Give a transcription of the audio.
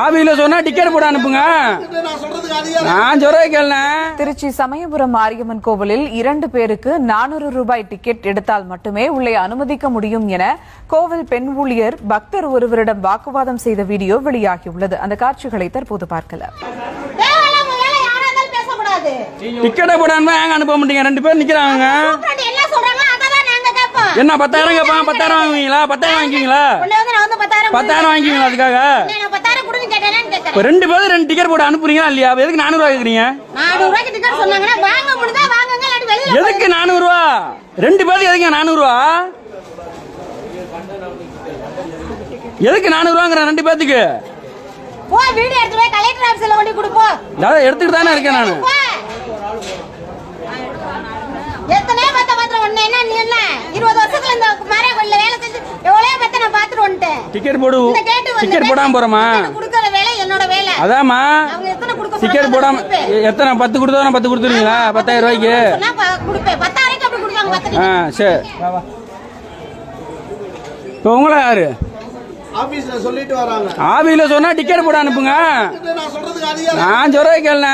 ஆவியில சொன்னா டிக்கெட் போட அனுப்புங்க. நான் கேளுண்ண. திருச்சி சமயபுரம் மாரியம்மன் கோவிலில் இரண்டு பேருக்கு நானூறு ரூபாய் டிக்கெட் எடுத்தால் மட்டுமே உள்ளே அனுமதிக்க முடியும் என கோவில் பெண் ஊழியர் பக்தர் ஒருவரிடம் வாக்குவாதம் செய்த வீடியோ வெளியாகியுள்ளது. அந்த காட்சிகளை தற்போது பேசக்கூடாது. டிக்கெட்டை போட அனுப்ப ஏங்க அனுப்ப மாட்டீங்க? ரெண்டு பேர் நிக்கிறாங்க என்ன பத்தாயிரம் கேட்பான் பத்தாயிரம் வாங்குவீங்களா? பத்தாயிரம் வாங்கிக்கிங்களா பத்தாயிரம் வாங்கிக்கிங்களா அதுக்காக? இப்ப ரெண்டு பேரும் ரெண்டு டிக்கெட் போட்டு அனுப்புறீங்களா இல்லையா? எதுக்கு நானூறு ரூபா கேக்குறீங்க? எதுக்கு நானூறு ரூபா ரெண்டு பேருக்கு எதுக்கு நானூறு ரூபா எதுக்கு நானூறு ரூபாங்கிற ரெண்டு பேத்துக்கு? எடுத்துட்டு தானே இருக்கேன் நான். போ. எத்தனையோ பத்த பாத்திரம் ஒண்ணு என்ன நீ என்ன? இருபது வருஷத்துல இந்த மாரியா கோயில்ல வேலை செஞ்சு எவ்வளவு பத்த நான் பாத்துட்டு வந்துட்டேன். டிக்கெட் போடு. டிக்கெட் போடாம போறோமா? அதாம்மா. டிக்கெட் போடாம எத்தனை பத்து கொடுத்தா பத்து கொடுத்துருவீங்களா? பத்தாயிரம் ரூபாய்க்கு? ஆ சரி. இப்போ உங்களை யாரு? ஆபீஸ்ல சொல்லிட்டு வராங்க. ஆவியில சொன்னா டிக்கெட் போட அனுப்புங்க. நான் சொல்றதுக்கு அதிகாரம். நான் சொல்றதை கேளுண்ண.